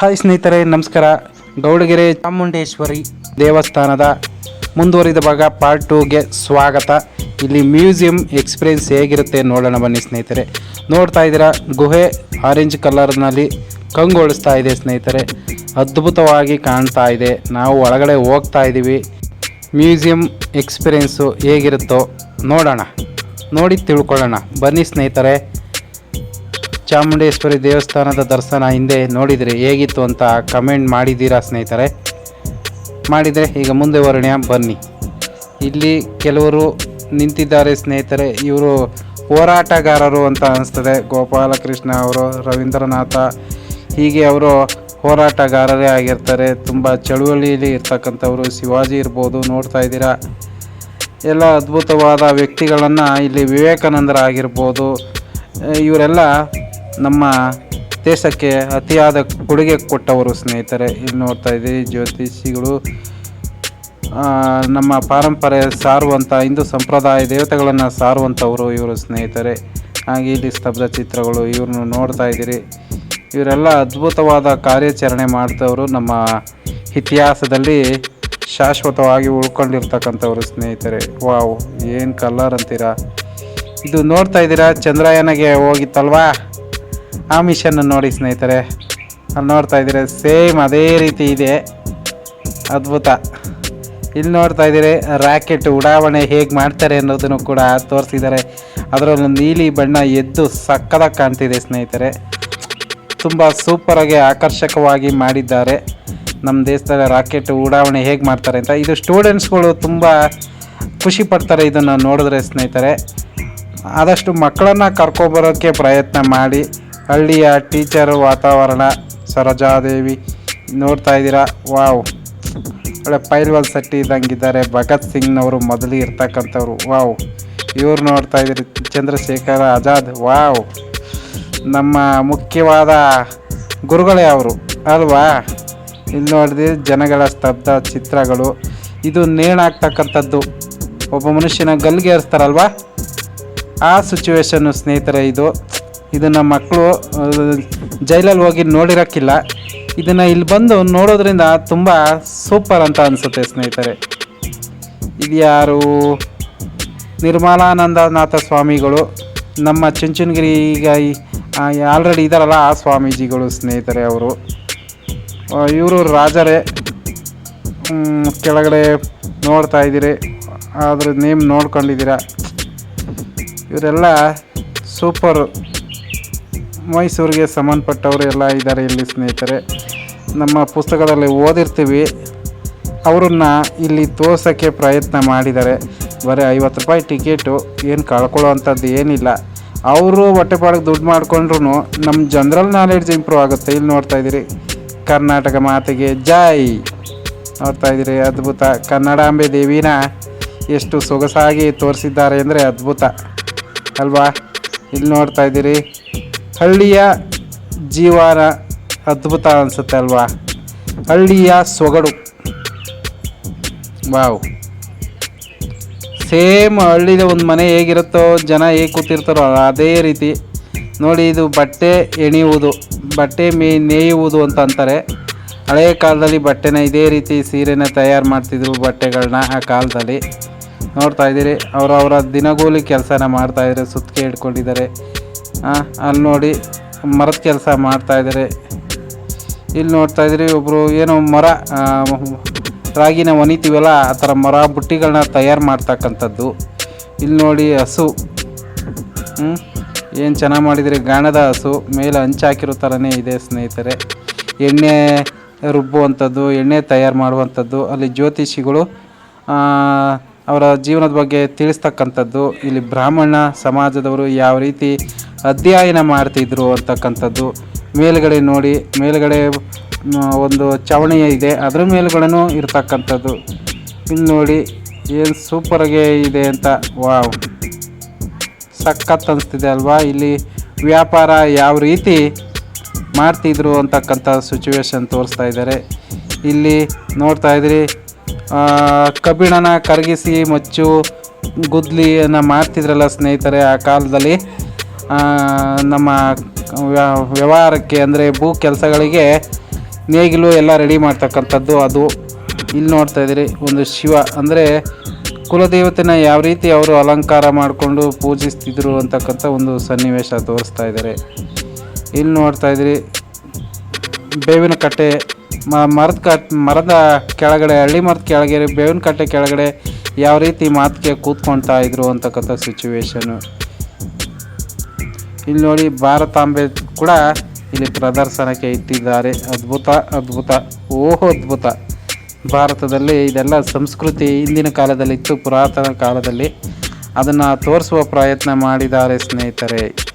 Hi ಸ್ನೇಹಿತರೆ, ನಮಸ್ಕಾರ. ಗೌಡಗೆರೆ ಚಾಮುಂಡೇಶ್ವರಿ ದೇವಸ್ಥಾನದ ಮುಂದುವರಿದ ಭಾಗ ಪಾರ್ಟ್ ಟೂಗೆ ಸ್ವಾಗತ. ಇಲ್ಲಿ ಮ್ಯೂಸಿಯಂ ಎಕ್ಸ್ಪೀರಿಯನ್ಸ್ ಹೇಗಿರುತ್ತೆ ನೋಡೋಣ ಬನ್ನಿ ಸ್ನೇಹಿತರೆ. ನೋಡ್ತಾ ಇದ್ದೀರಾ, ಗುಹೆ ಆರೆಂಜ್ ಕಲರ್ನಲ್ಲಿ ಕಂಗೊಳಿಸ್ತಾ ಇದೆ ಸ್ನೇಹಿತರೆ. ಅದ್ಭುತವಾಗಿ ಕಾಣ್ತಾ ಇದೆ. ನಾವು ಒಳಗಡೆ ಹೋಗ್ತಾ ಇದ್ದೀವಿ. ಮ್ಯೂಸಿಯಂ ಎಕ್ಸ್ಪೀರಿಯೆನ್ಸು ಹೇಗಿರುತ್ತೋ ನೋಡೋಣ. ನೋಡಿ ತಿಳ್ಕೊಳ್ಳೋಣ. ಬನ್ನಿ ಸ್ನೇಹಿತರೆ. ಚಾಮುಂಡೇಶ್ವರಿ ದೇವಸ್ಥಾನದ ದರ್ಶನ ಹಿಂದೆ ನೋಡಿದರೆ ಹೇಗಿತ್ತು ಅಂತ ಕಮೆಂಟ್ ಮಾಡಿದ್ದೀರಾ ಸ್ನೇಹಿತರೆ? ಮಾಡಿದರೆ ಈಗ ಮುಂದೆ ವರ್ಣ್ಯ ಬನ್ನಿ. ಇಲ್ಲಿ ಕೆಲವರು ನಿಂತಿದ್ದಾರೆ ಸ್ನೇಹಿತರೆ. ಇವರು ಹೋರಾಟಗಾರರು ಅಂತ ಅನಿಸ್ತದೆ. ಗೋಪಾಲಕೃಷ್ಣ ಅವರು, ರವೀಂದ್ರನಾಥ, ಹೀಗೆ ಅವರು ಹೋರಾಟಗಾರರೇ ಆಗಿರ್ತಾರೆ. ತುಂಬ ಚಳುವಳಿಯಲ್ಲಿ ಇರ್ತಕ್ಕಂಥವ್ರು. ಶಿವಾಜಿ ಇರ್ಬೋದು, ನೋಡ್ತಾ ಇದ್ದೀರಾ? ಎಲ್ಲ ಅದ್ಭುತವಾದ ವ್ಯಕ್ತಿಗಳನ್ನು ಇಲ್ಲಿ ವಿವೇಕಾನಂದರಾಗಿರ್ಬೋದು. ಇವರೆಲ್ಲ ನಮ್ಮ ದೇಶಕ್ಕೆ ಅತಿಯಾದ ಕೊಡುಗೆ ಕೊಟ್ಟವರು ಸ್ನೇಹಿತರೆ, ಇಲ್ಲಿ ನೋಡ್ತಾ ಇದ್ದೀರಿ, ಜ್ಯೋತಿಷಿಗಳು. ನಮ್ಮ ಪಾರಂಪರೆ ಸಾರುವಂಥ ಹಿಂದೂ ಸಂಪ್ರದಾಯ ದೇವತೆಗಳನ್ನು ಸಾರುವಂಥವರು ಇವರು ಸ್ನೇಹಿತರೆ. ಹಾಗೆ ಇಲ್ಲಿ ಸ್ತಬ್ಧ ಚಿತ್ರಗಳು, ಇವ್ರನ್ನ ನೋಡ್ತಾ ಇದ್ದೀರಿ. ಇವರೆಲ್ಲ ಅದ್ಭುತವಾದ ಕಾರ್ಯಾಚರಣೆ ಮಾಡಿದವರು ನಮ್ಮ ಇತಿಹಾಸದಲ್ಲಿ ಶಾಶ್ವತವಾಗಿ ಉಳ್ಕೊಂಡಿರ್ತಕ್ಕಂಥವ್ರು ಸ್ನೇಹಿತರೆ. ವಾವ್, ಏನು ಕಲ್ಲರ್ ಅಂತೀರಾ? ಇದು ನೋಡ್ತಾ ಇದ್ದೀರಾ ಚಂದ್ರಯಾನಗೆ ಹೋಗಿತ್ತಲ್ವಾ? ಆ ಮಿಷನ್ ನೋಡಿ ಸ್ನೇಹಿತರೆ. ಅಲ್ಲಿ ನೋಡ್ತಾ ಇದ್ದೀರ, ಸೇಮ್ ಅದೇ ರೀತಿ ಇದೆ. ಅದ್ಭುತ. ಇಲ್ಲಿ ನೋಡ್ತಾ ಇದ್ದೀರಿ, ರಾಕೆಟ್ ಉಡಾವಣೆ ಹೇಗೆ ಮಾಡ್ತಾರೆ ಅನ್ನೋದನ್ನು ಕೂಡ ತೋರಿಸಿದ್ದಾರೆ. ಅದರಲ್ಲೂ ನೀಲಿ ಬಣ್ಣ ಎದ್ದು ಸಕ್ಕದಾಗಿ ಕಾಣ್ತಿದೆ ಸ್ನೇಹಿತರೆ. ತುಂಬ ಸೂಪರಾಗಿ ಆಕರ್ಷಕವಾಗಿ ಮಾಡಿದ್ದಾರೆ. ನಮ್ಮ ದೇಶದಲ್ಲಿ ರಾಕೆಟ್ ಉಡಾವಣೆ ಹೇಗೆ ಮಾಡ್ತಾರೆ ಅಂತ. ಇದು ಸ್ಟೂಡೆಂಟ್ಸ್ಗಳು ತುಂಬ ಖುಷಿ ಪಡ್ತಾರೆ ಇದನ್ನು ನೋಡಿದ್ರೆ ಸ್ನೇಹಿತರೆ. ಆದಷ್ಟು ಮಕ್ಕಳನ್ನು ಕರ್ಕೊಬರೋಕ್ಕೆ ಪ್ರಯತ್ನ ಮಾಡಿ. ಹಳ್ಳಿಯ ಟೀಚರ್ ವಾತಾವರಣ, ಸರೋಜಾದೇವಿ ನೋಡ್ತಾ ಇದ್ದೀರಾ? ವಾವ್. ಒಳ್ಳೆ ಪೈಲ್ವಾಲ್ ಸಟ್ಟಿ ಇದ್ದಂಗಿದ್ದಾರೆ. ಭಗತ್ ಸಿಂಗ್ನವರು ಮೊದಲು ಇರ್ತಕ್ಕಂಥವ್ರು. ವಾವ್. ಇವ್ರು ನೋಡ್ತಾ ಇದ್ದೀರಿ ಚಂದ್ರಶೇಖರ ಆಜಾದ್. ವಾವ್. ನಮ್ಮ ಮುಖ್ಯವಾದ ಗುರುಗಳೇ ಅವರು. ಅಲ್ವಾ? ಇಲ್ಲಿ ನೋಡಿದ್ರೆ ಜನಗಳ ಸ್ತಬ್ಧ ಚಿತ್ರಗಳು. ಇದು ನೇಣಾಗ್ತಕ್ಕಂಥದ್ದು. ಒಬ್ಬ ಮನುಷ್ಯನ ಗಲ್ಲಿಗೆ ಏರಿಸ್ತಾರಲ್ವಾ ಆ ಸಿಚುವೇಶನ್ನು ಸ್ನೇಹಿತರೆ ಇದು. ಇದನ್ನು ಮಕ್ಕಳು ಜೈಲಲ್ಲಿ ಹೋಗಿ ನೋಡಿರೋಕ್ಕಿಲ್ಲ. ಇದನ್ನು ಇಲ್ಲಿ ಬಂದು ನೋಡೋದ್ರಿಂದ ತುಂಬ ಸೂಪರ್ ಅಂತ ಅನಿಸುತ್ತೆ ಸ್ನೇಹಿತರೆ. ಇದು ಯಾರು? ನಿರ್ಮಲಾನಂದನಾಥ ಸ್ವಾಮಿಗಳು. ನಮ್ಮ ಚುಂಚನಗಿರಿ ಈಗ ಆಲ್ರೆಡಿ ಇದ್ದಾರಲ್ಲ ಆ ಸ್ವಾಮೀಜಿಗಳು ಸ್ನೇಹಿತರೆ ಅವರು. ಇವರು ರಾಜರೇ. ಕೆಳಗಡೆ ನೋಡ್ತಾ ಇದ್ದೀರಿ. ಅದ್ರ ನೇಮ್ ನೋಡ್ಕೊಂಡಿದ್ದೀರಾ. ಇವರೆಲ್ಲ ಸೂಪರು. ಮೈಸೂರಿಗೆ ಸಂಬಂಧಪಟ್ಟವರು ಎಲ್ಲ ಇದ್ದಾರೆ ಇಲ್ಲಿ ಸ್ನೇಹಿತರೆ. ನಮ್ಮ ಪುಸ್ತಕದಲ್ಲಿ ಓದಿರ್ತೀವಿ. ಅವರನ್ನ ಇಲ್ಲಿ ತೋರ್ಸೋಕ್ಕೆ ಪ್ರಯತ್ನ ಮಾಡಿದ್ದಾರೆ. ಬರೀ ಐವತ್ತು ರೂಪಾಯಿ ಟಿಕೆಟು, ಏನು ಕಳ್ಕೊಳ್ಳೋ ಅಂಥದ್ದು ಏನಿಲ್ಲ. ಅವರು ಹೊಟ್ಟೆಪಾಡಿಗೆ ದುಡ್ಡು ಮಾಡಿಕೊಂಡ್ರು ನಮ್ಮ ಜನರಲ್ ನಾಲೆಡ್ಜ್ ಇಂಪ್ರೂವ್ ಆಗುತ್ತೆ. ಇಲ್ಲಿ ನೋಡ್ತಾ ಇದ್ದೀರಿ. ಕರ್ನಾಟಕ ಮಾತೆಗೆ ಜೈ. ನೋಡ್ತಾ ಇದ್ದೀರಿ, ಅದ್ಭುತ. ಕನ್ನಡಾಂಬೆ ದೇವಿನ ಎಷ್ಟು ಸೊಗಸಾಗಿ ತೋರಿಸಿದ್ದಾರೆ ಅಂದರೆ ಅದ್ಭುತ. ಅಲ್ವಾ? ಇಲ್ಲಿ ನೋಡ್ತಾ ಇದ್ದೀರಿ. ಹಳ್ಳಿಯ ಜೀವನ ಅದ್ಭುತ ಅನಿಸುತ್ತೆ ಅಲ್ವಾ? ಹಳ್ಳಿಯ ಸೊಗಡು. ವಾವ್. ಸೇಮ್ ಹಳ್ಳಿದ ಒಂದು ಮನೆ ಹೇಗಿರುತ್ತೋ ಜನ ಹೇಗೆ ಕೂತಿರ್ತಾರೋ ಅದೇ ರೀತಿ. ನೋಡಿ ಇದು ಬಟ್ಟೆ ಎಣಿಯುವುದು ಬಟ್ಟೆ ಮೇ ನೇಯುವುದು ಅಂತ ಅಂತಾರೆ. ಹಳೆಯ ಕಾಲದಲ್ಲಿ ಬಟ್ಟೆನ ಇದೇ ರೀತಿ ಸೀರೆನ ತಯಾರು ಮಾಡ್ತಿದ್ರು ಬಟ್ಟೆಗಳನ್ನ ಆ ಕಾಲದಲ್ಲಿ. ನೋಡ್ತಾ ಇದ್ದೀರಿ ಅವರವರ ಅವರ ದಿನಗೂಲಿ ಕೆಲಸನ ಮಾಡ್ತಾ ಇದ್ದಾರೆ ಸುತ್ತಿಗೆ ಹಿಡ್ಕೊಂಡಿದ್ದಾರೆ. ಆ, ಅಲ್ಲಿ ನೋಡಿ ಮರದ ಕೆಲಸ ಮಾಡ್ತಾ ಇದ್ದಾರೆ. ಇಲ್ಲಿ ನೋಡ್ತಾ ಇದ್ರಿ ಒಬ್ಬರು ಏನೋ ಮರ ರಾಗಿನ ಒನಿತೀವಲ್ಲ ಆ ಥರ ಮರ ಬುಟ್ಟಿಗಳನ್ನ ತಯಾರು ಮಾಡ್ತಕ್ಕಂಥದ್ದು. ಇಲ್ಲಿ ನೋಡಿ ಹಸು. ಏನು ಚೆನ್ನಾಗಿ ಮಾಡಿದರೆ, ಗಾಣದ ಹಸು. ಮೇಲೆ ಹಂಚು ಹಾಕಿರೋ ಥರನೇ ಇದೆ ಸ್ನೇಹಿತರೆ. ಎಣ್ಣೆ ರುಬ್ಬುವಂಥದ್ದು, ಎಣ್ಣೆ ತಯಾರು ಮಾಡುವಂಥದ್ದು. ಅಲ್ಲಿ ಜ್ಯೋತಿಷಿಗಳು ಅವರ ಜೀವನದ ಬಗ್ಗೆ ತಿಳಿಸ್ತಕ್ಕಂಥದ್ದು, ಇಲ್ಲಿ ಬ್ರಾಹ್ಮಣ ಸಮಾಜದವರು ಯಾವ ರೀತಿ ಅಧ್ಯಯನ ಮಾಡ್ತಿದ್ರು ಅಂತಕ್ಕಂಥದ್ದು, ಮೇಲುಗಡೆ ನೋಡಿ, ಮೇಲುಗಡೆ ಒಂದು ಚಾವಣಿ ಇದೆ, ಅದರ ಮೇಲುಗಡೆನೂ ಇರ್ತಕ್ಕಂಥದ್ದು. ಇಲ್ಲಿ ನೋಡಿ, ಏನು ಸೂಪರಾಗೆ ಇದೆ ಅಂತ, ವಾವ್. ಸಖತ್ ಅನಿಸ್ತಿದೆ ಅಲ್ವಾ? ಇಲ್ಲಿ ವ್ಯಾಪಾರ ಯಾವ ರೀತಿ ಮಾಡ್ತಿದ್ರು ಅಂತಕ್ಕಂಥ ಸಿಚುವೇಶನ್ ತೋರಿಸ್ತಾ ಇದ್ದಾರೆ. ಇಲ್ಲಿ ನೋಡ್ತಾ ಇದ್ರಿ ಕಬ್ಬಿಣನ ಕರಗಿಸಿ ಮಚ್ಚು ಗುದ್ಲಿಯನ್ನು ಮಾಡ್ತಿದ್ರಲ್ಲ ಸ್ನೇಹಿತರೆ ಆ ಕಾಲದಲ್ಲಿ. ನಮ್ಮ ವ್ಯ- ವ್ಯವಹಾರಕ್ಕೆ ಅಂದರೆ ಭೂ ಕೆಲಸಗಳಿಗೆ ನೇಗಿಲು ಎಲ್ಲ ರೆಡಿ ಮಾಡ್ತಕ್ಕಂಥದ್ದು ಅದು. ಇಲ್ಲಿ ನೋಡ್ತಾ ಇದ್ದೀರಿ, ಒಂದು ಶಿವ. ಅಂದರೆ ಕುಲದೇವತೆನ ಯಾವ ರೀತಿ ಅವರು ಅಲಂಕಾರ ಮಾಡಿಕೊಂಡು ಪೂಜಿಸ್ತಿದ್ರು ಅಂತಕ್ಕಂಥ ಒಂದು ಸನ್ನಿವೇಶ ತೋರಿಸ್ತಾ ಇದ್ದಾರೆ. ಇಲ್ಲಿ ನೋಡ್ತಾ ಇದ್ದೀರಿ ಬೇವಿನ ಕಟ್ಟೆ ಮರದ ಕಟ್, ಮರದ ಕೆಳಗಡೆ, ಹಳ್ಳಿ ಮರದ ಕೆಳಗೆ ಬೇವಿನ ಕಟ್ಟೆ ಕೆಳಗಡೆ ಯಾವ ರೀತಿ ಮಾತಿಗೆ ಕೂತ್ಕೊಳ್ತಾ ಇದ್ರು ಅಂತಕ್ಕಂಥ ಸಿಚುವೇಶನು ಇಲ್ಲಿ ನೋಡಿ ಭಾರತಾಂಬೆ ಕೂಡ ಇಲ್ಲಿ ಪ್ರದರ್ಶನಕ್ಕೆ ಇಟ್ಟಿದ್ದಾರೆ. ಅದ್ಭುತ ಅದ್ಭುತ, ಓಹೋ ಅದ್ಭುತ. ಭಾರತದಲ್ಲಿ ಇದೆಲ್ಲ ಸಂಸ್ಕೃತಿ ಹಿಂದಿನ ಕಾಲದಲ್ಲಿ ಇತ್ತು, ಪುರಾತನ ಕಾಲದಲ್ಲಿ. ಅದನ್ನು ತೋರಿಸುವ ಪ್ರಯತ್ನ ಮಾಡಿದ್ದಾರೆ ಸ್ನೇಹಿತರೆ.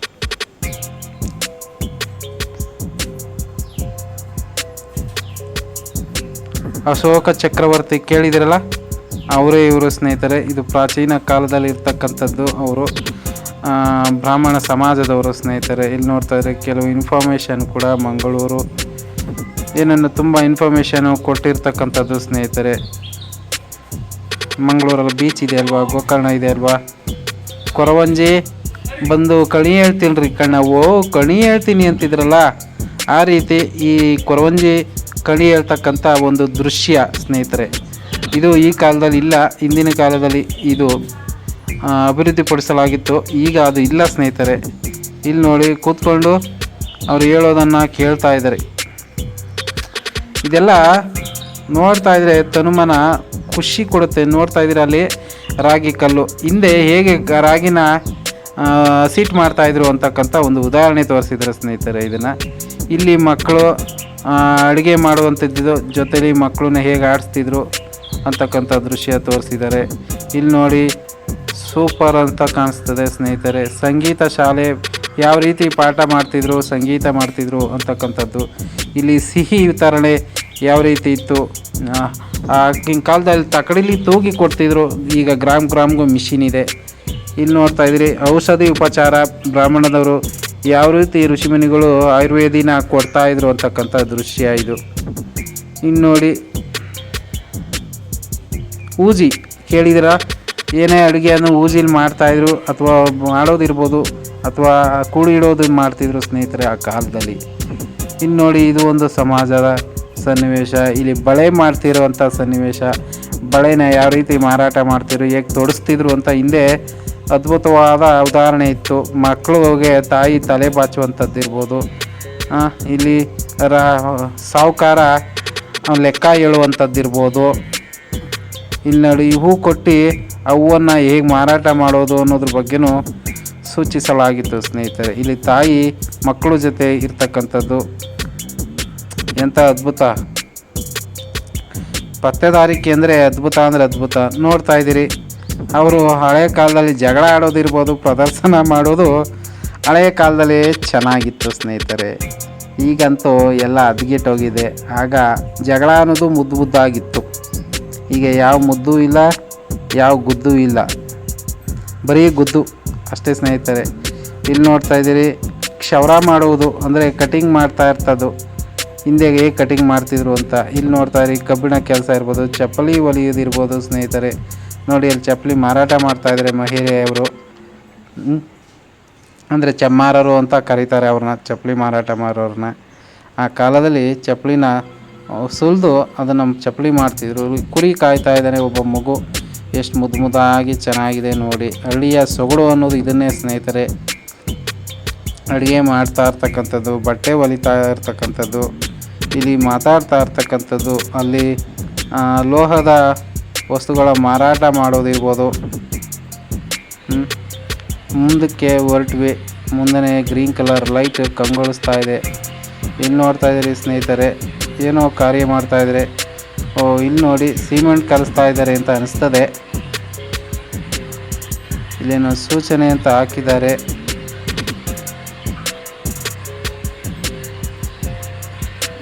ಅಶೋಕ ಚಕ್ರವರ್ತಿ ಕೇಳಿದಿರಲ್ಲ? ಅವರೇ ಇವರು ಸ್ನೇಹಿತರೆ. ಇದು ಪ್ರಾಚೀನ ಕಾಲದಲ್ಲಿ ಇರ್ತಕ್ಕಂಥದ್ದು ಅವರು ಬ್ರಾಹ್ಮಣ ಸಮಾಜದವರು ಸ್ನೇಹಿತರೆ. ಇಲ್ಲಿ ನೋಡ್ತಾ ಇದ್ರೆ ಕೆಲವು ಇನ್ಫಾರ್ಮೇಷನ್ ಕೂಡ ಮಂಗಳೂರು. ಏನನ್ನು ತುಂಬ ಇನ್ಫಾರ್ಮೇಷನು ಕೊಟ್ಟಿರ್ತಕ್ಕಂಥದ್ದು ಸ್ನೇಹಿತರೆ. ಮಂಗಳೂರಲ್ಲಿ ಬೀಚ್ ಇದೆ ಅಲ್ವಾ? ಗೋಕರ್ಣ ಇದೆ ಅಲ್ವಾ? ಕೊರವಂಜಿ, ಬಂದು ಕಣಿ ಹೇಳ್ತೀನಿ ರೀ ಕಣ್ಣ. ಓ, ಕಣಿ ಹೇಳ್ತೀನಿ ಅಂತಿದ್ರಲ್ಲ. ಆ ರೀತಿ ಈ ಕೊರವಂಜಿ ಕಣಿ ಹೇಳ್ತಕ್ಕಂಥ ಒಂದು ದೃಶ್ಯ, ಸ್ನೇಹಿತರೆ. ಇದು ಈ ಕಾಲದಲ್ಲಿ ಇಲ್ಲ, ಹಿಂದಿನ ಕಾಲದಲ್ಲಿ ಇದು ಅಭಿವೃದ್ಧಿಪಡಿಸಲಾಗಿತ್ತು. ಈಗ ಅದು ಇಲ್ಲ, ಸ್ನೇಹಿತರೆ. ಇಲ್ಲಿ ನೋಡಿ, ಕೂತ್ಕೊಂಡು ಅವ್ರು ಹೇಳೋದನ್ನು ಕೇಳ್ತಾ ಇದ್ದಾರೆ. ಇದೆಲ್ಲ ನೋಡ್ತಾ ಇದ್ರೆ ತನುಮನ ಖುಷಿ ಕೊಡುತ್ತೆ. ನೋಡ್ತಾ ಇದ್ದೀರ ಅಲ್ಲಿ? ರಾಗಿ ಕಲ್ಲು. ಹಿಂದೆ ಹೇಗೆ ರಾಗಿನ ಸೀಟ್ ಮಾಡ್ತಾಯಿದ್ರು ಅಂತಕ್ಕಂಥ ಒಂದು ಉದಾಹರಣೆ ತೋರಿಸಿದ್ರು ಸ್ನೇಹಿತರೆ, ಇದನ್ನು. ಇಲ್ಲಿ ಮಕ್ಕಳು ಅಡುಗೆ ಮಾಡುವಂಥದ್ದು ಜೊತೇಲಿ ಮಕ್ಕಳನ್ನ ಹೇಗೆ ಆಡಿಸ್ತಿದ್ರು ಅಂತಕ್ಕಂಥ ದೃಶ್ಯ ತೋರಿಸಿದ್ದಾರೆ. ಇಲ್ಲಿ ನೋಡಿ, ಸೂಪರ್ ಅಂತ ಕಾಣಿಸ್ತದೆ ಸ್ನೇಹಿತರೆ. ಸಂಗೀತ ಶಾಲೆ ಯಾವ ರೀತಿ ಪಾಠ ಮಾಡ್ತಿದ್ರು, ಸಂಗೀತ ಮಾಡ್ತಿದ್ರು ಅಂತಕ್ಕಂಥದ್ದು. ಇಲ್ಲಿ ಸಿಹಿ ವಿತರಣೆ ಯಾವ ರೀತಿ ಇತ್ತು? ಆಗಿನ ಕಾಲದಲ್ಲಿ ತಕಡಿಲಿ ತೂಗಿ ಕೊಡ್ತಿದ್ರು, ಈಗ ಗ್ರಾಮ್ ಗ್ರಾಮ್ಗೂ ಮಿಷಿನ್ ಇದೆ. ಇಲ್ಲಿ ನೋಡ್ತಾ ಇದ್ರಿ ಔಷಧಿ ಉಪಚಾರ ಬ್ರಾಹ್ಮಣದವರು ಯಾವ ರೀತಿ ಋಷಿಮುನಿಗಳು ಆಯುರ್ವೇದಿನ ಕೊಡ್ತಾ ಇದ್ರು ಅಂತಕ್ಕಂಥ ದೃಶ್ಯ ಇದು. ಇನ್ನು ನೋಡಿ. ಊಜಿ ಕೇಳಿದಿರ ಏನೇ ಅಡುಗೆಯನ್ನು ಊಜಿಲಿ ಮಾಡ್ತಾಯಿದ್ರು ಅಥವಾ ಮಾಡೋದಿರ್ಬೋದು ಅಥವಾ ಕೂಡಿಡೋದು ಮಾಡ್ತಿದ್ರು ಸ್ನೇಹಿತರೆ ಆ ಕಾಲದಲ್ಲಿ. ಇನ್ನು ನೋಡಿ ಇದು ಒಂದು ಸಮಾಜದ ಸನ್ನಿವೇಶ. ಇಲ್ಲಿ ಬಳೆ ಮಾಡ್ತಿರೋವಂಥ ಸನ್ನಿವೇಶ. ಬಳೆನ ಯಾವ ರೀತಿ ಮಾರಾಟ ಮಾಡ್ತಿದ್ರು, ಹೇಗೆ ತೊಡಸ್ತಿದ್ರು ಅಂತ ಹಿಂದೆ ಅದ್ಭುತವಾದ ಉದಾಹರಣೆ ಇತ್ತು. ಮಕ್ಕಳಿಗೆ ತಾಯಿ ತಲೆ ಬಾಚುವಂಥದ್ದು ಇರ್ಬೋದು. ಇಲ್ಲಿ ರಾ ಸಾಹುಕಾರ ಲೆಕ್ಕ ಹೇಳುವಂಥದ್ದು ಇರ್ಬೋದು. ಇಲ್ಲಿ ನೋಡಿ, ಹೂ ಕೊಟ್ಟು ಅವನ್ನು ಹೇಗೆ ಮಾರಾಟ ಮಾಡೋದು ಅನ್ನೋದ್ರ ಬಗ್ಗೆನೂ ಸೂಚಿಸಲಾಗಿತ್ತು ಸ್ನೇಹಿತರೆ. ಇಲ್ಲಿ ತಾಯಿ ಮಕ್ಕಳ ಜೊತೆ ಇರ್ತಕ್ಕಂಥದ್ದು. ಎಂಥ ಅದ್ಭುತ. ಪತ್ತೆದಾರಿಕೆ ಅಂದರೆ ಅದ್ಭುತ ಅಂದರೆ ಅದ್ಭುತ. ನೋಡ್ತಾ ಇದ್ದೀರಿ. ಅವರು ಹಳೆಯ ಕಾಲದಲ್ಲಿ ಜಗಳ ಆಡೋದಿರ್ಬೋದು, ಪ್ರದರ್ಶನ ಮಾಡೋದು ಹಳೆಯ ಕಾಲದಲ್ಲಿ ಚೆನ್ನಾಗಿತ್ತು ಸ್ನೇಹಿತರೆ. ಈಗಂತೂ ಎಲ್ಲ ಹದ್ಗೆಟ್ಟೋಗಿದೆ ಆಗ ಜಗಳ ಅನ್ನೋದು ಮುದ್ದು ಮುದ್ದಾಗಿತ್ತು. ಈಗ ಯಾವ ಮುದ್ದು ಇಲ್ಲ, ಯಾವ ಗುದ್ದು ಇಲ್ಲ. ಬರೀ ಗುದ್ದು ಅಷ್ಟೇ ಸ್ನೇಹಿತರೆ. ಇಲ್ಲಿ ನೋಡ್ತಾ ಇದ್ದೀರಿ, ಕ್ಷೌರ ಮಾಡುವುದು ಅಂದರೆ ಕಟಿಂಗ್ ಮಾಡ್ತಾ ಇರ್ತದ್ದು. ಹಿಂದೆ ಹೇಗೆ ಕಟಿಂಗ್ ಮಾಡ್ತಿದ್ರು ಅಂತ. ಇಲ್ಲಿ ನೋಡ್ತಾ ಇರಿ ಕಬ್ಬಿಣ ಕೆಲಸ ಇರ್ಬೋದು, ಚಪ್ಪಲಿ ಒಲಿಯೋದಿರ್ಬೋದು ಸ್ನೇಹಿತರೆ. ನೋಡಿ, ಅಲ್ಲಿ ಚಪ್ಪಲಿ ಮಾರಾಟ ಮಾಡ್ತಾ ಇದ್ದಾರೆ ಮಹಿಳೆಯವರು? ಅಂದರೆ ಚಮ್ಮಾರರು ಅಂತ ಕರೀತಾರೆ ಅವ್ರನ್ನ, ಚಪ್ಪಲಿ ಮಾರಾಟ ಮಾರೋರನ್ನ ಆ ಕಾಲದಲ್ಲಿ ಚಪ್ಪಲಿನ ಸುಲಿದು ಅದನ್ನು ಚಪ್ಪಲಿ ಮಾಡ್ತಿದ್ರು. ಕುರಿ ಕಾಯ್ತಾ ಇದ್ದಾನೆ ಒಬ್ಬ ಮಗು. ಎಷ್ಟು ಮುದ್ದು ಮುದ್ದಾಗಿ ಚೆನ್ನಾಗಿದೆ ನೋಡಿ. ಹಳ್ಳಿಯ ಸೊಗಡು ಅನ್ನೋದು ಇದನ್ನೇ ಸ್ನೇಹಿತರೆ. ಅಡುಗೆ ಮಾಡ್ತಾ ಇರ್ತಕ್ಕಂಥದ್ದು, ಬಟ್ಟೆ ಹೊಲಿತಾ ಇರ್ತಕ್ಕಂಥದ್ದು, ಇಲ್ಲಿ ಮಾತಾಡ್ತಾ ಇರ್ತಕ್ಕಂಥದ್ದು, ಅಲ್ಲಿ ಲೋಹದ ವಸ್ತುಗಳ ಮಾರಾಟ ಮಾಡೋದಿರ್ಬೋದು. ಮುಂದಕ್ಕೆ ಹೊರಟ್ವಿ. ಮುಂದೆ ಗ್ರೀನ್ ಕಲರ್ ಲೈಟ್ ಕಂಗೊಳಿಸ್ತಾ ಇದೆ. ಇಲ್ಲಿ ನೋಡ್ತಾ ಇದ್ದೀರಿ ಸ್ನೇಹಿತರೆ? ಏನೋ ಕಾರ್ಯ ಮಾಡ್ತಾ ಇದ್ದಾರೆ ಓ ಇಲ್ಲಿ ನೋಡಿ ಸಿಮೆಂಟ್ ಕಲಿಸ್ತಾ ಇದ್ದಾರೆ ಅಂತ ಅನಿಸ್ತದೆ. ಇಲ್ಲೇನೋ ಸೂಚನೆ ಅಂತ ಹಾಕಿದ್ದಾರೆ.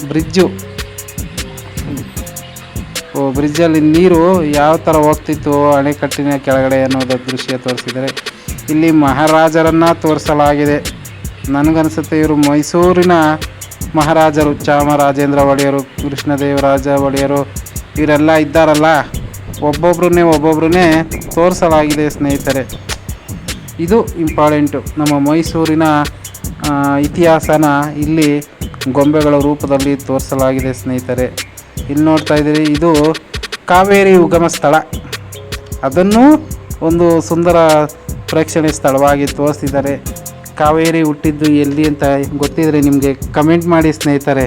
ಬ್ರಿಡ್ಜು. ಬ್ರಿಡ್ಜಲ್ಲಿ ನೀರು ಯಾವ ಥರ ಹೋಗ್ತಿತ್ತು ಅಣೆಕಟ್ಟಿನ ಕೆಳಗಡೆ ಅನ್ನೋದು ದೃಶ್ಯ ತೋರಿಸಿದ್ದಾರೆ ಇಲ್ಲಿ ಮಹಾರಾಜರನ್ನು ತೋರಿಸಲಾಗಿದೆ. ನನಗನ್ಸುತ್ತೆ ಇವರು ಮೈಸೂರಿನ ಮಹಾರಾಜರು, ಚಾಮರಾಜೇಂದ್ರ ಒಡೆಯರು, ಕೃಷ್ಣದೇವರಾಜ ಒಡೆಯರು, ಇವರೆಲ್ಲ ಇದ್ದಾರಲ್ಲ? ಒಬ್ಬೊಬ್ರನ್ನೇ ಒಬ್ಬೊಬ್ರನ್ನೇ ತೋರಿಸಲಾಗಿದೆ ಸ್ನೇಹಿತರೆ. ಇದು ಇಂಪಾರ್ಟೆಂಟು. ನಮ್ಮ ಮೈಸೂರಿನ ಇತಿಹಾಸನ ಇಲ್ಲಿ ಗೊಂಬೆಗಳ ರೂಪದಲ್ಲಿ ತೋರಿಸಲಾಗಿದೆ ಸ್ನೇಹಿತರೆ. ಇಲ್ಲಿ ನೋಡ್ತಾ ಇದ್ದೀರಿ, ಇದು ಕಾವೇರಿ ಉಗಮ ಸ್ಥಳ. ಅದನ್ನು ಒಂದು ಸುಂದರ ಪ್ರೇಕ್ಷಣೀಯ ಸ್ಥಳವಾಗಿ ತೋರಿಸ್ತಿದ್ದಾರೆ ಕಾವೇರಿ ಹುಟ್ಟಿದ್ದು ಎಲ್ಲಿ ಅಂತ ಗೊತ್ತಿದ್ರೆ ನಿಮಗೆ ಕಮೆಂಟ್ ಮಾಡಿ ಸ್ನೇಹಿತರೆ.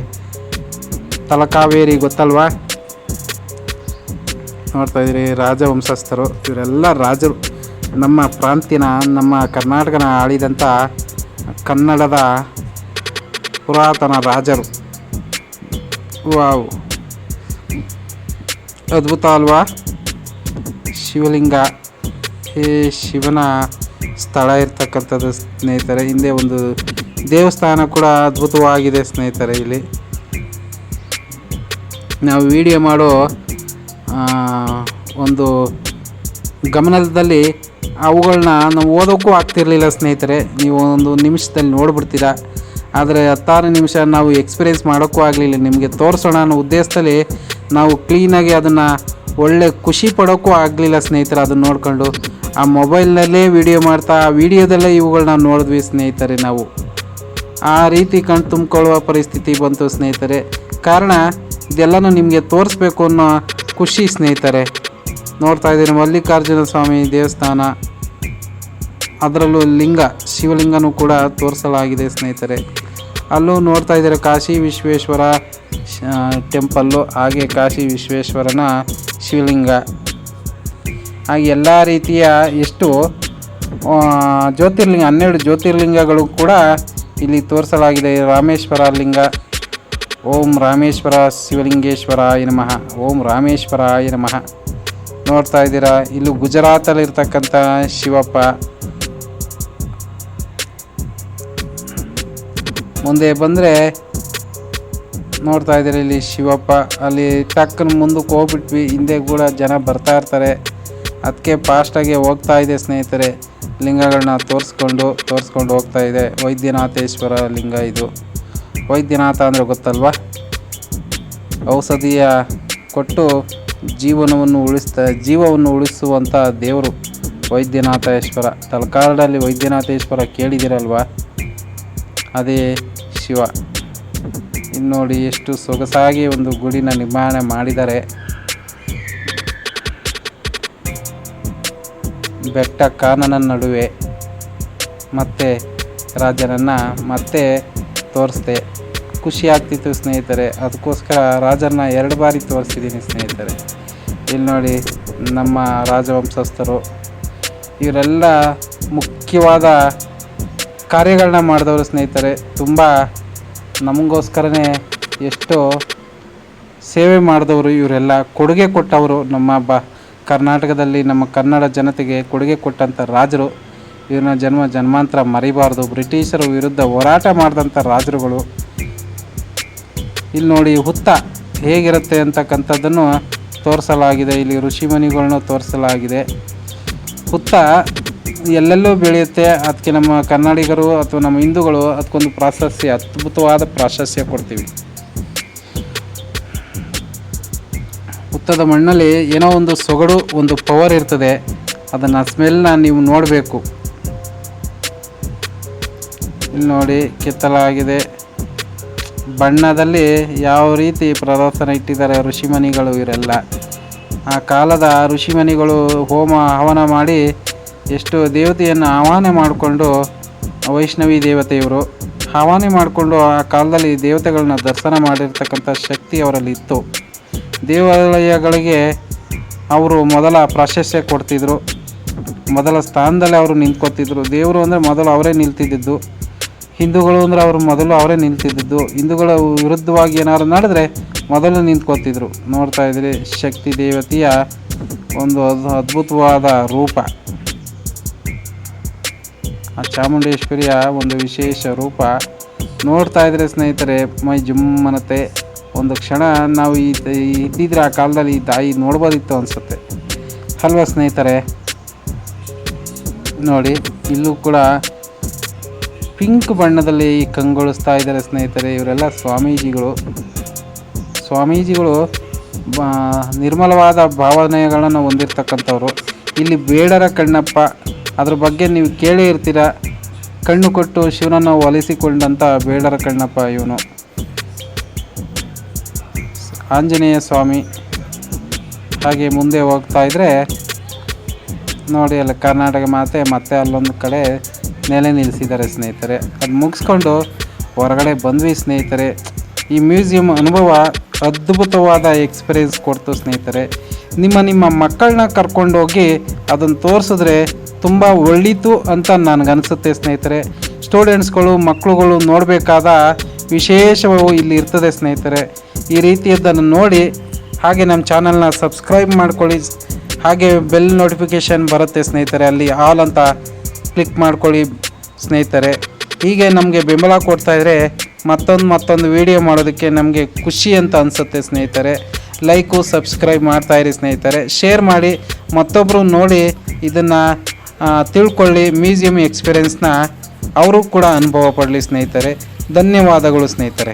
ತಲಕಾವೇರಿ ಗೊತ್ತಲ್ವಾ? ನೋಡ್ತಾ ಇದ್ದೀರಿ, ರಾಜವಂಶಸ್ಥರು, ಇವರೆಲ್ಲ ರಾಜರು. ನಮ್ಮ ಪ್ರಾಂತ್ಯನ, ನಮ್ಮ ಕರ್ನಾಟಕನ ಆಳಿದಂಥ ಕನ್ನಡದ ಪುರಾತನ ರಾಜರು. ವಾವ್. ಅದ್ಭುತ ಅಲ್ವಾ? ಶಿವಲಿಂಗ. ಈ ಶಿವನ ಸ್ಥಳ ಇರ್ತಕ್ಕಂಥದ್ದು ಸ್ನೇಹಿತರೆ, ಹಿಂದೆ ಒಂದು ದೇವಸ್ಥಾನ ಕೂಡ ಅದ್ಭುತವಾಗಿದೆ ಸ್ನೇಹಿತರೆ ಇಲ್ಲಿ. ನಾವು ವಿಡಿಯೋ ಮಾಡೋ ಒಂದು ಗಮನದಲ್ಲಿ ಅವುಗಳನ್ನ ನಾವು ಓದೋಕ್ಕೂ ಆಗ್ತಿರಲಿಲ್ಲ ಸ್ನೇಹಿತರೆ. ನೀವು ಒಂದು ನಿಮಿಷದಲ್ಲಿ ನೋಡ್ಬಿಡ್ತೀರಾ? ಆದರೆ ಹತ್ತಾರು ನಿಮಿಷ ನಾವು ಎಕ್ಸ್ಪೀರಿಯೆನ್ಸ್ ಮಾಡೋಕ್ಕೂ ಆಗಲಿಲ್ಲ. ನಿಮಗೆ ತೋರಿಸೋಣ ಅನ್ನೋ ಉದ್ದೇಶದಲ್ಲಿ ನಾವು ಕ್ಲೀನಾಗಿ ಅದನ್ನು ಒಳ್ಳೆ ಖುಷಿ ಪಡೋಕ್ಕೂ ಆಗಲಿಲ್ಲ ಸ್ನೇಹಿತರೆ ಅದನ್ನು ನೋಡಿಕೊಂಡು. ಆ ಮೊಬೈಲ್ನಲ್ಲೇ ವಿಡಿಯೋ ಮಾಡ್ತಾ, ಆ ವಿಡಿಯೋದಲ್ಲೇ ಇವುಗಳನ್ನ ನೋಡಿದ್ವಿ ಸ್ನೇಹಿತರೆ ನಾವು. ಆ ರೀತಿ ಕಣ್ ತುಂಬಿಕೊಳ್ಳುವ ಪರಿಸ್ಥಿತಿ ಬಂತು ಸ್ನೇಹಿತರೆ. ಕಾರಣ ಇದೆಲ್ಲನೂ ನಿಮಗೆ ತೋರಿಸ್ಬೇಕು ಅನ್ನೋ ಖುಷಿ ಸ್ನೇಹಿತರೆ. ನೋಡ್ತಾ ಇದ್ದೀನಿ ಮಲ್ಲಿಕಾರ್ಜುನ ಸ್ವಾಮಿ ದೇವಸ್ಥಾನ. ಅದರಲ್ಲೂ ಲಿಂಗ, ಶಿವಲಿಂಗನೂ ಕೂಡ ತೋರಿಸಲಾಗಿದೆ ಸ್ನೇಹಿತರೆ. ಅಲ್ಲೂ ನೋಡ್ತಾ ಇದ್ದಾರೆ ಕಾಶಿ ವಿಶ್ವೇಶ್ವರ ಟೆಂಪಲ್ಲು, ಹಾಗೆ ಕಾಶಿ ವಿಶ್ವೇಶ್ವರನ ಶಿವಲಿಂಗ. ಹಾಗೆ ಎಲ್ಲ ರೀತಿಯ ಎಷ್ಟು ಜ್ಯೋತಿರ್ಲಿಂಗ, ಹನ್ನೆರಡು ಜ್ಯೋತಿರ್ಲಿಂಗಗಳು ಕೂಡ ಇಲ್ಲಿ ತೋರಿಸಲಾಗಿದೆ. ರಾಮೇಶ್ವರ ಲಿಂಗ, ಓಂ ರಾಮೇಶ್ವರ ಶಿವಲಿಂಗೇಶ್ವರ ನಮಃ, ಓಂ ರಾಮೇಶ್ವರ ನಮಃ. ನೋಡ್ತಾ ಇದ್ದೀರಾ, ಇಲ್ಲೂ ಗುಜರಾತಲ್ಲಿರ್ತಕ್ಕಂಥ ಶಿವಪ್ಪ. ಮುಂದೆ ಬಂದರೆ ನೋಡ್ತಾ ಇದ್ದೀರಿ ಇಲ್ಲಿ ಶಿವಪ್ಪ. ಅಲ್ಲಿ ಟಕ್ಕನ ಮುಂದಕ್ಕೆ ಹೋಗ್ಬಿಟ್ವಿ. ಹಿಂದೆ ಕೂಡ ಜನ ಬರ್ತಾ ಇರ್ತಾರೆ. ಅದಕ್ಕೆ ಫಾಸ್ಟಾಗಿ ಹೋಗ್ತಾ ಇದೆ ಸ್ನೇಹಿತರೆ. ಲಿಂಗಗಳನ್ನ ತೋರಿಸ್ಕೊಂಡು ತೋರಿಸ್ಕೊಂಡು ಹೋಗ್ತಾ ಇದೆ. ವೈದ್ಯನಾಥೇಶ್ವರ ಲಿಂಗ ಇದು. ವೈದ್ಯನಾಥ ಅಂದರೆ ಗೊತ್ತಲ್ವಾ? ಔಷಧಿಯ ಕೊಟ್ಟು ಜೀವನವನ್ನು ಉಳಿಸ್ತಾ, ಜೀವವನ್ನು ಉಳಿಸುವಂಥ ದೇವರು ವೈದ್ಯನಾಥೇಶ್ವರ. ತಲಕಾರ್ಡಲ್ಲಿ ವೈದ್ಯನಾಥೇಶ್ವರ ಕೇಳಿದಿರಲ್ವಾ ಅದೇ ಶಿವ. ಇನ್ನು ನೋಡಿ ಎಷ್ಟು ಸೊಗಸಾಗಿ ಒಂದು ಗುಡಿನ ನಿರ್ಮಾಣ ಮಾಡಿದ್ದಾರೆ. ಬೆಟ್ಟ ಕಾನನ ನಡುವೆ. ಮತ್ತೆ ರಾಜನನ್ನು ಮತ್ತೆ ತೋರಿಸ್ದೆ. ಖುಷಿ ಆಗ್ತಿತ್ತು ಸ್ನೇಹಿತರೆ ಅದಕ್ಕೋಸ್ಕರ ರಾಜನ ಎರಡು ಬಾರಿ ತೋರಿಸಿದ್ದೀನಿ ಸ್ನೇಹಿತರೆ. ಇಲ್ಲಿ ನೋಡಿ ನಮ್ಮ ರಾಜವಂಶಸ್ಥರು. ಇವರೆಲ್ಲ ಮುಖ್ಯವಾದ ಕಾರ್ಯಗಳನ್ನ ಮಾಡಿದವರು ಸ್ನೇಹಿತರೆ, ತುಂಬ ನಮಗೋಸ್ಕರನೇ ಎಷ್ಟು ಸೇವೆ ಮಾಡಿದವರು ಇವರೆಲ್ಲ, ಕೊಡುಗೆ ಕೊಟ್ಟವರು ನಮ್ಮ ಬ, ಕರ್ನಾಟಕದಲ್ಲಿ, ನಮ್ಮ ಕನ್ನಡ ಜನತೆಗೆ ಕೊಡುಗೆ ಕೊಟ್ಟಂಥ ರಾಜರು. ಇವ್ರನ್ನ ಜನ್ಮ, ಜನ್ಮಾಂತರ ಮರಿಬಾರ್ದು. ಬ್ರಿಟಿಷರ ವಿರುದ್ಧ ಹೋರಾಟ ಮಾಡಿದಂಥ ರಾಜರುಗಳು. ಇಲ್ಲಿ ನೋಡಿ ಹುತ್ತ ಹೇಗಿರುತ್ತೆ ಅಂತಕ್ಕಂಥದ್ದನ್ನು ತೋರಿಸಲಾಗಿದೆ. ಇಲ್ಲಿ ಋಷಿಮನಿಗಳನ್ನು ತೋರಿಸಲಾಗಿದೆ. ಹುತ್ತ ಎಲ್ಲೆಲ್ಲೂ ಬೆಳೆಯುತ್ತೆ. ಅದಕ್ಕೆ ನಮ್ಮ ಕನ್ನಡಿಗರು ಅಥವಾ ನಮ್ಮ ಹಿಂದೂಗಳು ಅದಕ್ಕೊಂದು ಪ್ರಾಶಸ್ತ್ಯ, ಅದ್ಭುತವಾದ ಪ್ರಾಶಸ್ತ್ಯ ಕೊಡ್ತೀವಿ. ಹುತ್ತದ ಮಣ್ಣಲ್ಲಿ ಏನೋ ಒಂದು ಸೊಗಡು, ಒಂದು ಪವರ್ ಇರ್ತದೆ. ಅದನ್ನು ಸ್ಮೆಲ್ನ ನೀವು ನೋಡಬೇಕು. ಇಲ್ಲಿ ನೋಡಿ, ಕೆತ್ತಲಾಗಿದೆ. ಬಣ್ಣದಲ್ಲಿ ಯಾವ ರೀತಿ ಪ್ರದರ್ಶನ ಇಟ್ಟಿದ್ದಾರೆ ಋಷಿಮನಿಗಳು ಇವರೆಲ್ಲ. ಆ ಕಾಲದ ಋಷಿಮನಿಗಳು ಹೋಮ ಹವನ ಮಾಡಿ ಎಷ್ಟು ದೇವತೆಯನ್ನು ಆಹ್ವಾನ ಮಾಡಿಕೊಂಡು ವೈಷ್ಣವಿ ದೇವತೆ ಇವರು ಆಹ್ವಾನ ಮಾಡಿಕೊಂಡು ಆ ಕಾಲದಲ್ಲಿ ದೇವತೆಗಳನ್ನ ದರ್ಶನ ಮಾಡಿರ್ತಕ್ಕಂಥ ಶಕ್ತಿ ಅವರಲ್ಲಿ ಇತ್ತು. ದೇವಾಲಯಗಳಿಗೆ ಅವರು ಮೊದಲ ಪ್ರಾಶಸ್ತ್ಯ ಕೊಡ್ತಿದ್ರು. ಮೊದಲ ಸ್ಥಾನದಲ್ಲಿ ಅವರು ನಿಂತ್ಕೊತಿದ್ರು. ದೇವರು ಅಂದರೆ ಮೊದಲು ಅವರೇ ನಿಲ್ತಿದ್ದಿದ್ದು. ಹಿಂದೂಗಳು ಅಂದರೆ ಅವರು ಮೊದಲು ಅವರೇ ನಿಲ್ತಿದ್ದಿದ್ದು. ಹಿಂದೂಗಳ ವಿರುದ್ಧವಾಗಿ ಏನಾದ್ರು ನಡೆದ್ರೆ ಮೊದಲು ನಿಂತ್ಕೋತಿದ್ರು. ನೋಡ್ತಾ ಇದ್ರಿ ಶಕ್ತಿ ದೇವತೆಯ ಒಂದು ಅದ್- ಅದ್ಭುತವಾದ ರೂಪ. ಆ ಚಾಮುಂಡೇಶ್ವರಿಯ ಒಂದು ವಿಶೇಷ ರೂಪ. ನೋಡ್ತಾ ಇದ್ರೆ ಸ್ನೇಹಿತರೆ, ಮೈ ಜುಮ್ಮನತೆ ಒಂದು ಕ್ಷಣ ನಾವು ಈ ಇದ್ದಿದ್ರೆ ಆ ಕಾಲದಲ್ಲಿ ಈ ತಾಯಿ ನೋಡ್ಬೋದಿತ್ತು ಅನಿಸುತ್ತೆ. ಅಲ್ವಾ ಸ್ನೇಹಿತರೆ? ನೋಡಿ, ಇಲ್ಲೂ ಕೂಡ ಪಿಂಕ್ ಬಣ್ಣದಲ್ಲಿ ಕಂಗೊಳಿಸ್ತಾ ಇದ್ದಾರೆ ಸ್ನೇಹಿತರೆ ಇವರೆಲ್ಲ ಸ್ವಾಮೀಜಿಗಳು. ಸ್ವಾಮೀಜಿಗಳು ನಿರ್ಮಲವಾದ ಭಾವನೆಗಳನ್ನು ಹೊಂದಿರತಕ್ಕಂಥವ್ರು. ಇಲ್ಲಿ ಬೇಡರ ಕಣ್ಣಪ್ಪ ಅದ್ರ ಬಗ್ಗೆ ನೀವು ಕೇಳೇ ಇರ್ತೀರ. ಕಣ್ಣು ಕೊಟ್ಟು ಶಿವನನ್ನು ಒಲಿಸಿಕೊಂಡಂಥ ಬೇಡರ ಕಣ್ಣಪ್ಪ ಇವನು. ಆಂಜನೇಯ ಸ್ವಾಮಿ. ಹಾಗೆ ಮುಂದೆ ಹೋಗ್ತಾ ಇದ್ದರೆ ನೋಡಿ ಅಲ್ಲಿ ಕರ್ನಾಟಕ ಮಾತೆ ಮತ್ತೆ ಅಲ್ಲೊಂದು ಕಡೆ ನೆಲೆ ನಿಲ್ಲಿಸಿದ್ದಾರೆ ಸ್ನೇಹಿತರೆ. ಅದು ಮುಗಿಸ್ಕೊಂಡು ಹೊರಗಡೆ ಬಂದ್ವಿ ಸ್ನೇಹಿತರೆ. ಈ ಮ್ಯೂಸಿಯಂ ಅನುಭವ ಅದ್ಭುತವಾದ ಎಕ್ಸ್ಪೀರಿಯನ್ಸ್ ಕೊಡ್ತು ಸ್ನೇಹಿತರೆ. ನಿಮ್ಮ ನಿಮ್ಮ ಮಕ್ಕಳನ್ನ ಕರ್ಕೊಂಡೋಗಿ ಅದನ್ನು ತೋರಿಸಿದ್ರೆ ತುಂಬ ಒಳ್ಳೀತು ಅಂತ ನನಗನ್ಸುತ್ತೆ ಸ್ನೇಹಿತರೆ. ಸ್ಟೂಡೆಂಟ್ಸ್ಗಳು ಮಕ್ಕಳುಗಳು ನೋಡಬೇಕಾದ ವಿಶೇಷವು ಇಲ್ಲಿ ಇರ್ತದೆ ಸ್ನೇಹಿತರೆ. ಈ ರೀತಿಯದ್ದನ್ನು ನೋಡಿ ಹಾಗೆ ನಮ್ಮ ಚಾನಲ್ನ ಸಬ್ಸ್ಕ್ರೈಬ್ ಮಾಡ್ಕೊಳ್ಳಿ. ಹಾಗೆ ಬೆಲ್ ನೋಟಿಫಿಕೇಷನ್ ಬರುತ್ತೆ ಸ್ನೇಹಿತರೆ, ಅಲ್ಲಿ ಆಲ್ ಅಂತ ಕ್ಲಿಕ್ ಮಾಡ್ಕೊಳ್ಳಿ ಸ್ನೇಹಿತರೆ. ಹೀಗೆ ನಮಗೆ ಬೆಂಬಲ ಕೊಡ್ತಾಯಿದ್ರೆ ಮತ್ತೊಂದು ಮತ್ತೊಂದು ವಿಡಿಯೋ ಮಾಡೋದಕ್ಕೆ ನಮಗೆ ಖುಷಿ ಅಂತ ಅನಿಸುತ್ತೆ ಸ್ನೇಹಿತರೆ. ಲೈಕು, ಸಬ್ಸ್ಕ್ರೈಬ್ ಮಾಡ್ತಾಯಿರಿ ಸ್ನೇಹಿತರೆ. ಶೇರ್ ಮಾಡಿ ಮತ್ತೊಬ್ಬರು ನೋಡಿ ಇದನ್ನು ತಿಳ್ಕೊಳ್ಳಿ, ಮ್ಯೂಸಿಯಂ ಎಕ್ಸ್ಪೀರಿಯೆನ್ಸ್ನ ಅವರು ಕೂಡ ಅನುಭವ ಪಡಲಿ ಸ್ನೇಹಿತರೆ. ಧನ್ಯವಾದಗಳು ಸ್ನೇಹಿತರೆ.